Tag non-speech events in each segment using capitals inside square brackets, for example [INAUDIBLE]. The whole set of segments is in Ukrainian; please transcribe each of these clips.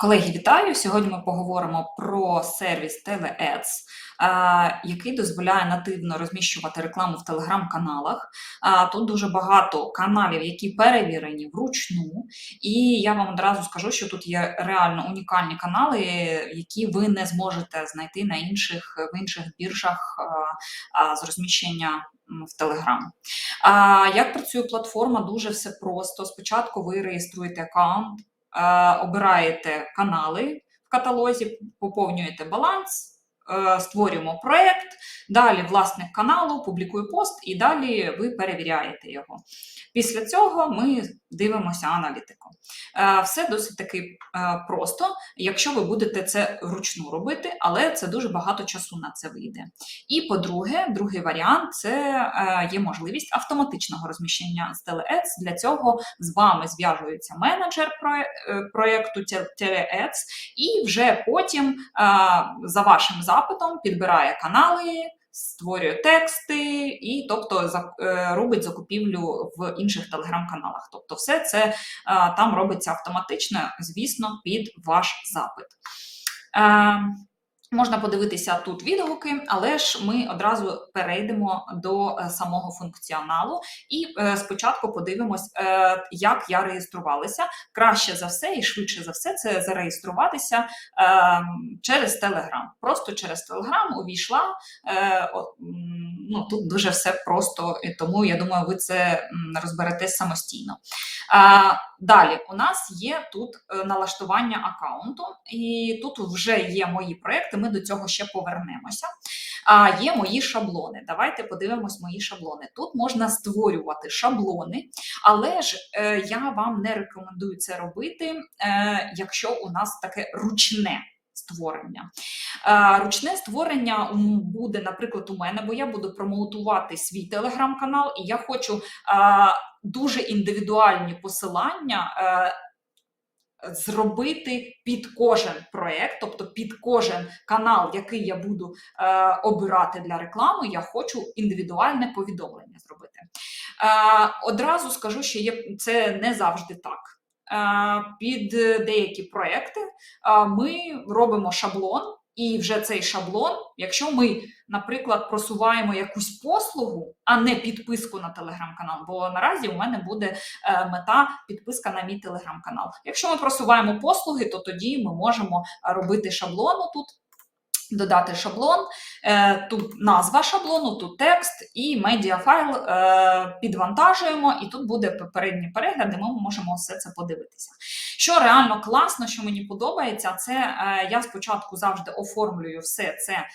Колеги, вітаю! Сьогодні ми поговоримо про сервіс TeleAds, який дозволяє нативно розміщувати рекламу в телеграм-каналах. Тут дуже багато каналів, які перевірені вручну, і я вам одразу скажу, що тут є реально унікальні канали, які ви не зможете знайти на інших в інших біржах з розміщення. В Телеграм. Як працює платформа? Дуже все просто. Спочатку ви реєструєте аккаунт, обираєте канали в каталозі, поповнюєте баланс, е, створюємо проєкт, далі власник каналу публікує пост, і далі ви перевіряєте його. Після цього ми дивимося аналітику. Е, все досить таки просто, якщо ви будете це вручну робити, але це дуже багато часу на це вийде. І по-друге, другий варіант це є можливість автоматичного розміщення з TeleAds. Для цього з вами зв'яжується менеджер проєкту TeleAds, і вже потім за вашим запитом підбирає канали. Створює тексти і, тобто, е, робить закупівлю в інших телеграм-каналах. Тобто, все це там робиться автоматично, звісно, під ваш запит. Можна подивитися тут відгуки, але ж ми одразу перейдемо до е, самого функціоналу і е, спочатку подивимось, е, як я реєструвалася. Краще за все і швидше за все це зареєструватися через Telegram. Просто через Telegram увійшла. Ну, Тут дуже все просто, тому я думаю, ви це розберетесь самостійно. Далі у нас є тут налаштування аккаунту, і тут вже є мої проекти ми до цього ще повернемося. А є мої шаблони. Давайте подивимось мої шаблони. Тут можна створювати шаблони, але ж е, я вам не рекомендую це робити, е, якщо у нас таке ручне. Створення. Ручне створення буде, наприклад, у мене, бо я буду промоутувати свій телеграм-канал, і я хочу дуже індивідуальні посилання е, зробити під кожен проєкт, тобто під кожен канал, який я буду е, обирати для реклами, я хочу індивідуальне повідомлення зробити. Е, Одразу скажу, що є це не завжди так. Е, під деякі проекти е, ми робимо шаблон. І вже цей шаблон, якщо ми, наприклад, просуваємо якусь послугу, а не підписку на телеграм-канал, бо наразі у мене буде е, мета підписка на мій телеграм-канал. Якщо ми просуваємо послуги, то тоді ми можемо робити шаблону тут Додати шаблон, е, тут назва шаблону, тут текст і медіафайл е, підвантажуємо, і тут буде попередній перегляд, де ми можемо все це подивитися. Що реально класно, що мені подобається, це е, я спочатку завжди оформлюю все це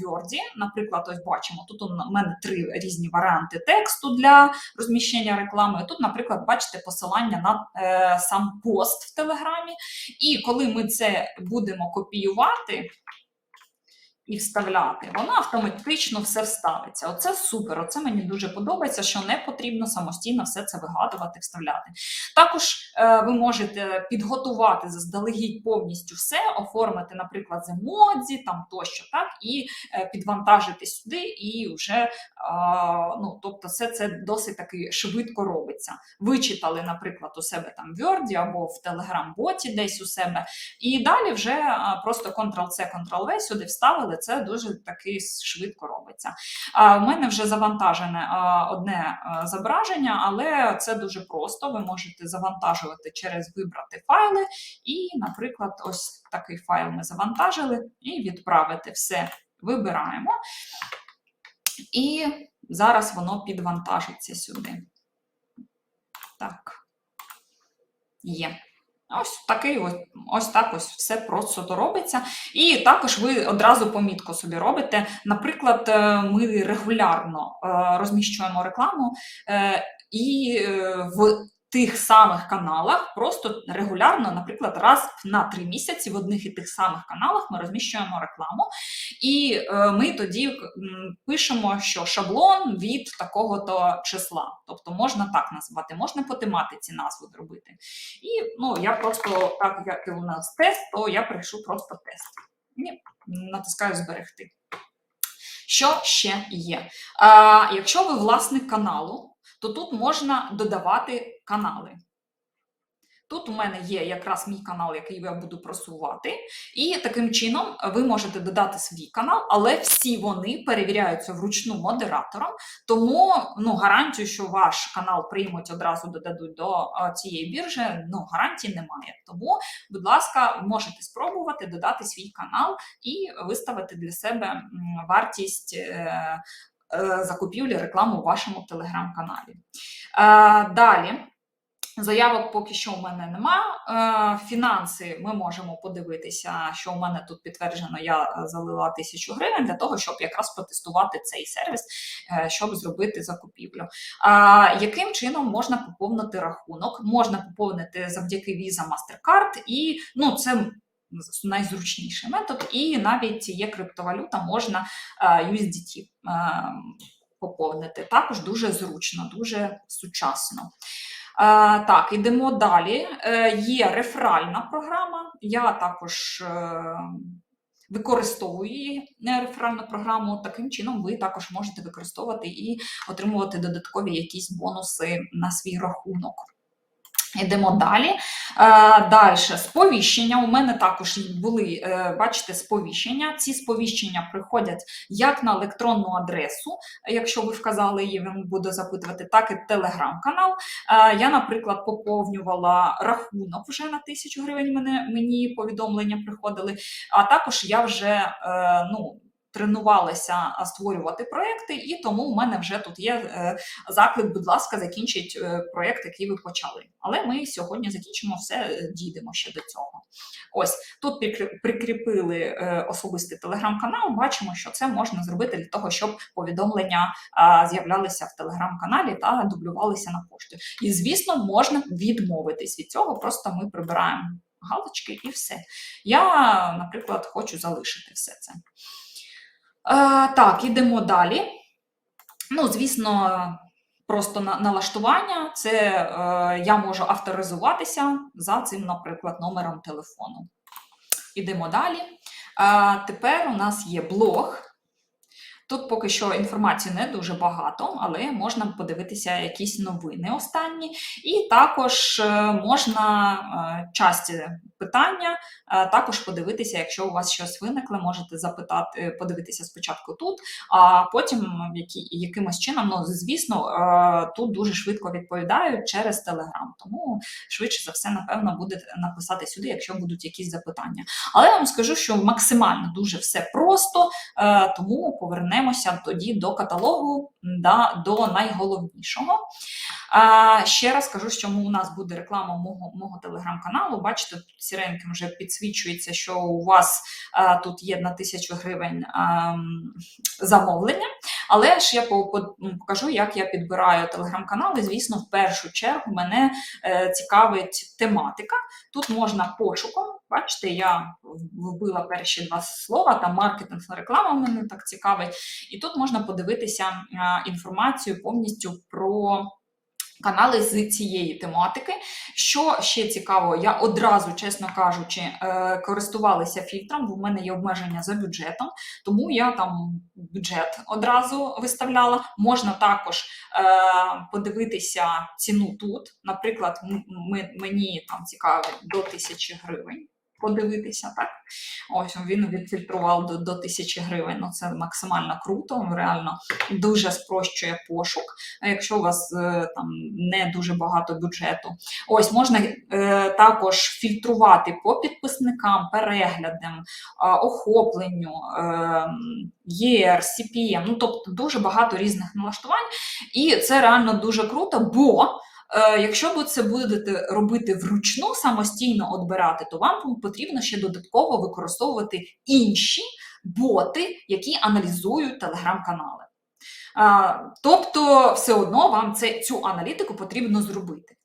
в Word. Наприклад, ось бачимо, тут у мене три різні варіанти тексту для розміщення реклами. Тут, наприклад, бачите посилання на сам пост в Телеграмі. І коли ми це будемо копіювати і вставляти, воно автоматично все вставиться. Оце супер. Оце мені дуже подобається, що не потрібно самостійно все це вигадувати, вставляти. Також е, ви можете підготувати заздалегідь повністю все, оформити, наприклад, з емодзі, там тощо, так, і е, підвантажити сюди, і вже е, ну, тобто, все це досить таки швидко робиться. Вичитали, наприклад, у себе там в Word або в Telegram-боті десь у себе, і далі вже е, просто Ctrl-C, Ctrl-V сюди вставили але це дуже таки швидко робиться. У мене вже завантажене одне зображення, але це дуже просто. Ви можете завантажувати через вибрати файли, і, наприклад, ось такий файл ми завантажили, і відправити все. Вибираємо. І зараз воно підвантажиться сюди. Так, є. Ось такий ось ось так ось все просто робиться. І також ви одразу помітку собі робите. Наприклад, е, ми регулярно е, розміщуємо рекламу, е, і в тих самих каналах, просто регулярно, наприклад, раз на три місяці в одних і тих самих каналах ми розміщуємо рекламу, і е, ми тоді пишемо, що шаблон від такого-то числа. Тобто можна так назвати, можна по тематиці назву зробити. І ну, я просто, так як у нас тест, то я прийшу просто тест. І натискаю зберегти. Що ще є? А, Якщо ви власник каналу, то тут можна додавати канали. Тут у мене є якраз мій канал, який я буду просувати, і таким чином ви можете додати свій канал, але всі вони перевіряються вручну модератором, тому ну, гарантію, що ваш канал приймуть одразу додадуть до цієї біржі, ну гарантії немає. Тому, будь ласка, можете спробувати додати свій канал і виставити для себе вартість. е, е, Закупівлі рекламу у вашому телеграм-каналі. Е, Далі Заявок поки що у мене нема. Е, Фінанси ми можемо подивитися, що у мене тут підтверджено, я е, залила тисячу гривень для того, щоб якраз протестувати цей сервіс, е, щоб зробити закупівлю. Яким чином можна поповнити рахунок? Можна поповнити завдяки Visa MasterCard, і ну це найзручніший метод, і навіть є криптовалюта, можна USDT поповнити. Також дуже зручно, дуже сучасно. Е, Так, ідемо далі. Е, Є реферальна програма. Я також е, використовую її, реферальну програму. Таким чином, ви також можете використовувати і отримувати додаткові якісь бонуси на свій рахунок. Йдемо далі. Е, Далі сповіщення. У мене також були, е, бачите, сповіщення. Ці сповіщення приходять як на електронну адресу, якщо ви вказали її, він буде запитувати, так і телеграм-канал. Е, Я, наприклад, поповнювала рахунок вже на тисячу гривень. Мені повідомлення приходили. А також я вже ну. Тренувалася створювати проекти, і тому у мене вже тут є е, заклик, будь ласка, закінчіть е, проєкт, який ви почали. Але ми сьогодні закінчимо все, е, дійдемо ще до цього. Ось тут прикріпили особистий телеграм-канал. Бачимо, що це можна зробити для того, щоб повідомлення з'являлися в телеграм-каналі та дублювалися на пошті. І, звісно, можна відмовитись від цього, просто ми прибираємо галочки і все. Я, наприклад, хочу залишити все це. Е, так, ідемо далі. Ну, звісно, просто на, налаштування це е, я можу авторизуватися за цим, наприклад, номером телефону. Ідемо далі. Е, тепер у нас є блог. Тут поки що інформації не дуже багато, але можна подивитися якісь новини останні. І також е, можна е, часті питання е, також подивитися, якщо у вас щось виникло, можете запитати, подивитися спочатку тут, а потім які, якимось чином, ну звісно, тут дуже швидко відповідають через Телеграм. Тому швидше за все, напевно, буде написати сюди, якщо будуть якісь запитання. Але я вам скажу, що максимально дуже все просто, тому повернемося тоді до каталогу, да, до найголовнішого. А, ще раз кажу, що у нас буде реклама мого, мого телеграм-каналу. Бачите, тут сіреньким вже підсвічується, що у вас а, тут є на тисячу гривень а, замовлення. Але ж я по- покажу, як я підбираю телеграм-канали. Звісно, в першу чергу мене е, цікавить тематика. Тут можна пошуком. Бачите, я вбила перші два слова, там маркетинг на реклама мене так цікавить. І тут можна подивитися інформацію повністю про. Канали з цієї тематики. Що ще цікаво, я одразу, чесно кажучи, е, користувалася фільтром, бо в мене є обмеження за бюджетом, тому я там бюджет одразу виставляла. Можна також е, подивитися ціну тут. Наприклад, мені там цікаво до 1000 гривень. Подивитися, так? Ось він відфільтрував до, до тисячі гривень. Ну це максимально круто, реально дуже спрощує пошук. Якщо у вас е, там не дуже багато бюджету, ось можна е, також фільтрувати по підписникам, переглядам, е, охопленню, е, ЄР, CPM, ну тобто дуже багато різних налаштувань, і це реально дуже круто, бо. Е, Якщо ви це будете робити вручну, самостійно отбирати, то вам потрібно ще додатково використовувати інші боти, які аналізують телеграм-канали. Тобто, все одно вам це, цю аналітику потрібно зробити.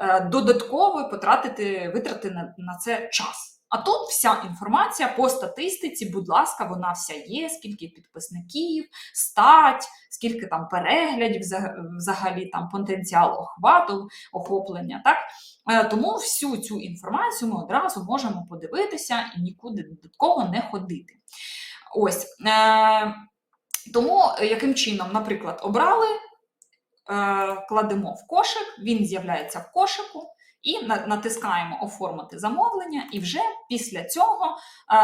Е, Додатково потратити, витрати на, на це час. А тут вся інформація по статистиці, будь ласка, вона вся є, скільки підписників, стать, скільки там переглядів, взагалі там потенціал охвату, охоплення. Так? Е, Тому всю цю інформацію ми одразу можемо подивитися і нікуди додатково не ходити. Ось. Е, тому яким чином, наприклад, обрали, е, кладемо в кошик, він з'являється в кошику, І натискаємо оформити замовлення, і вже після цього е,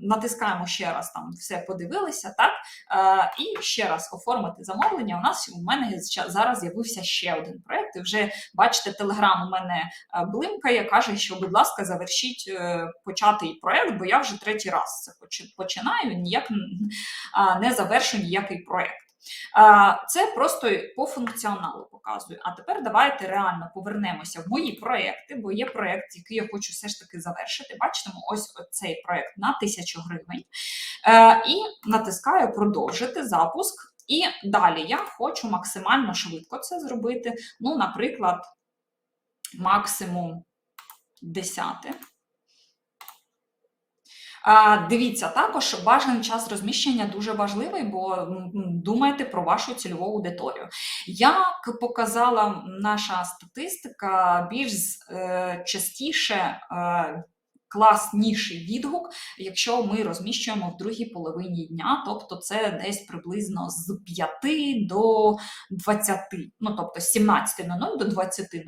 натискаємо ще раз там все подивилися, так е, і ще раз оформити замовлення. У нас у мене зараз з'явився ще один проект. І вже бачите, телеграм у мене е, блимкає, каже, що, будь ласка, завершіть початий проект, бо я вже третій раз це починаю, ніяк не завершу ніякий проект. Це просто по функціоналу показую. А тепер давайте реально повернемося в мої проекти, бо є проект, який я хочу все ж таки завершити. Бачите, ось цей проект на 1000 гривень. Е, І натискаю продовжити запуск. І далі я хочу максимально швидко це зробити. Ну, наприклад, максимум 10. Дивіться, також бажаний час розміщення дуже важливий, бо думайте про вашу цільову аудиторію. Як показала наша статистика, більш е, частіше е, класніший відгук, якщо ми розміщуємо в другій половині дня, тобто це десь приблизно з 5 до 20, ну тобто з 17.00 до 20.00,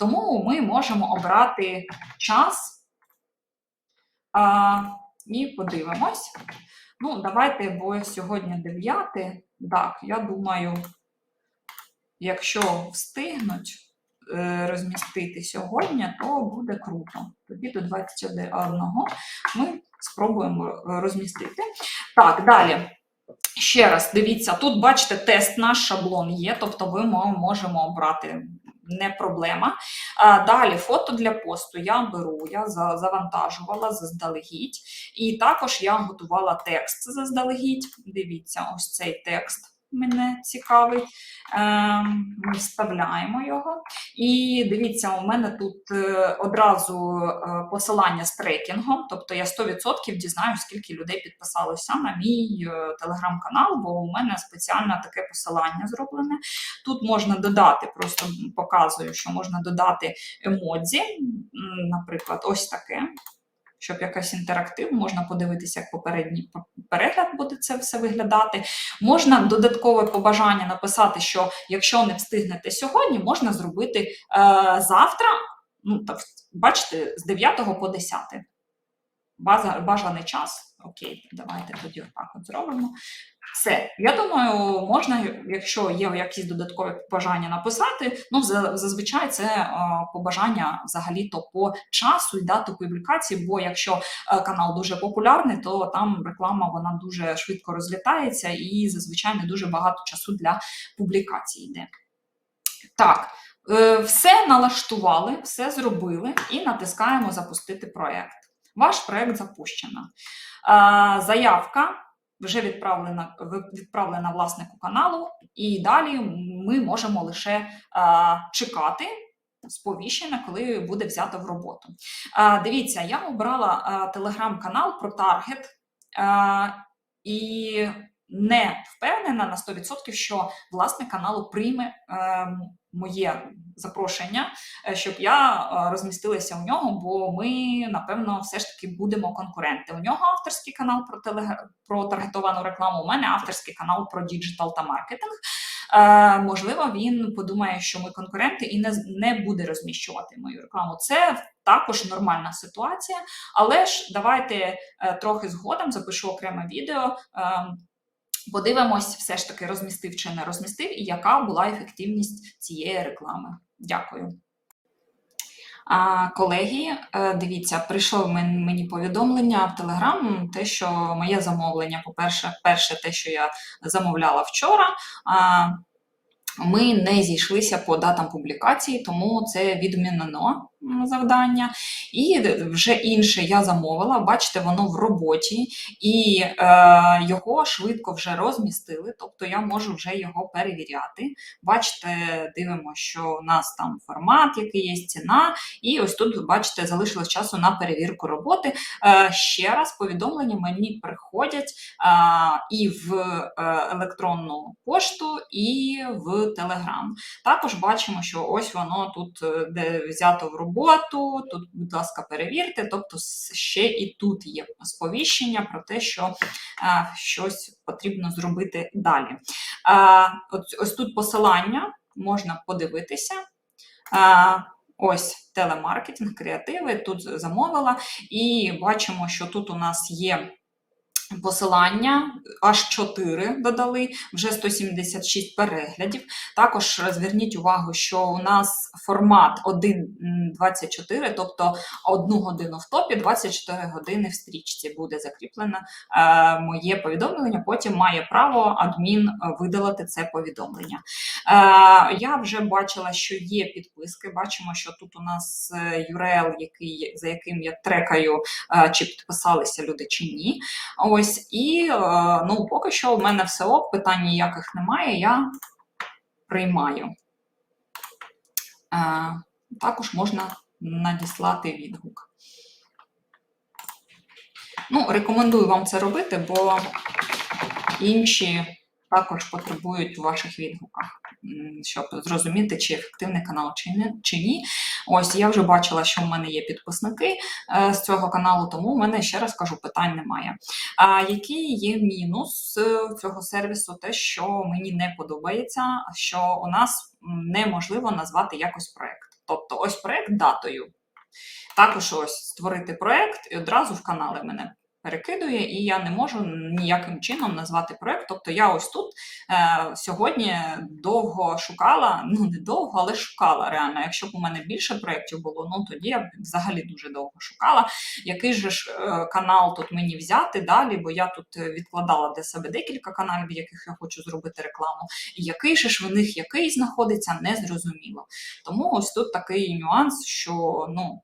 тому ми можемо обрати час. І подивимось. Ну, давайте, бо сьогодні 9. Так, я думаю, якщо встигнуть е, розмістити сьогодні, то буде круто. Тоді до 21 ми спробуємо е, розмістити. Так, далі. Ще раз дивіться, тут бачите, тест наш шаблон є, тобто мо- можемо обрати не проблема. А, далі фото для посту я беру, я за- завантажувала заздалегідь. І також я готувала текст заздалегідь. Дивіться, ось цей текст мене цікавить. Ем, Ми вставляємо його. І дивіться, у мене тут е, одразу е, посилання з трекінгом, тобто я 100% дізнаюсь, скільки людей підписалося на мій е, телеграм-канал, бо у мене спеціально таке посилання зроблене. Тут можна додати, просто показую, що можна додати емодзі, наприклад, ось таке. Щоб якась інтерактив, можна подивитися, як попередній перегляд буде це все виглядати. Можна додаткове побажання написати, що якщо не встигнете сьогодні, можна зробити е, завтра. Ну, так, бачите, з 9 по 10. База, бажаний час. Окей, давайте тоді отак от зробимо. Все. Я думаю, можна, якщо є якісь додаткові побажання написати. Ну, зазвичай це е, побажання взагалі-то по часу і дату публікації, бо якщо е, канал дуже популярний, то там реклама вона дуже швидко розлітається і зазвичай не дуже багато часу для публікації йде. Так, е, все налаштували, все зробили і натискаємо запустити проект. Ваш проект запущено. Заявка вже відправлена, відправлена власнику каналу, і далі ми можемо лише чекати сповіщення, коли буде взято в роботу. Е, Дивіться, я обрала телеграм-канал про таргет е, і не впевнена на 100%, що власник каналу прийме е, моє запрошення, е, щоб я е, розмістилася у нього, бо ми, напевно, все ж таки будемо конкуренти. У нього авторський канал про телег... про таргетовану рекламу, у мене авторський канал про діджитал та маркетинг. Е, можливо, він подумає, що ми конкуренти і не, не буде розміщувати мою рекламу. Це також нормальна ситуація, але ж давайте е, трохи згодом запишу окреме відео. Е, Подивимось, все ж таки розмістив чи не розмістив, і яка була ефективність цієї реклами. Дякую. А, колеги, е, дивіться, прийшло мені повідомлення в Телеграм, те, що моє замовлення, по-перше, перше, те, що я замовляла вчора. Ми не зійшлися по датам публікації, тому це відмінено завдання. І вже інше я замовила. Бачите, воно в роботі, і е, його швидко вже розмістили, тобто я можу вже його перевіряти. Бачите, дивимося, що у нас там формат, який є ціна, і ось тут, бачите, залишилось часу на перевірку роботи. Е, ще раз повідомлення мені приходять е, і в е, електронну пошту, і в Телеграм. Також бачимо, що ось воно тут, е, де взято в роботу. Тут, будь ласка, перевірте. Тобто, ще і тут є сповіщення про те, що е, щось потрібно зробити далі. Е, ось, ось тут посилання можна подивитися. Е, Ось телемаркетинг, креативи. Тут замовила, і бачимо, що тут у нас є. Посилання аж 4 додали, вже 176 переглядів. Також зверніть увагу, що у нас формат 1.24, тобто одну годину в топі, 24 години в стрічці буде закріплено е, моє повідомлення. Потім має право адмін е, видалити це повідомлення. Е, я вже бачила, що є підписки. Бачимо, що тут у нас е, URL, який, за яким я трекаю, е, чи підписалися люди чи ні. Ось і е, ну, поки що в мене все ок, питань ніяких немає. Я приймаю. Е, Також можна надіслати відгук. Ну, рекомендую вам це робити, бо інші також потребують у ваших відгуках, щоб зрозуміти, чи ефективний канал чи ні. Ось я вже бачила, що в мене є підписники е, з цього каналу, тому в мене ще раз кажу, питань немає. А який є мінус е, цього сервісу? Те, що мені не подобається, що у нас неможливо назвати якось проект. Тобто, ось проект датою. Також ось створити проект і одразу в канали мене перекидує, і я не можу ніяким чином назвати проект. Тобто я ось тут е, сьогодні довго шукала, [LAUGHS] ну не довго, але шукала реально. Якщо б у мене більше проєктів було, ну тоді я б взагалі дуже довго шукала. Який же ж е, канал тут мені взяти далі, бо я тут е, відкладала для себе декілька каналів, яких я хочу зробити рекламу. І який же ж в них який знаходиться, не зрозуміло. Тому ось тут такий нюанс, що ну.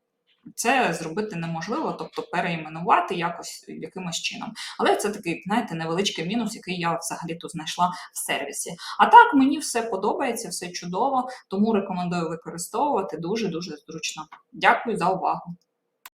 Це зробити неможливо, тобто переіменувати якось якимось чином. Але це такий, знаєте, невеличкий мінус, який я взагалі тут знайшла в сервісі. А так мені все подобається, все чудово, тому рекомендую використовувати дуже дуже зручно. Дякую за увагу.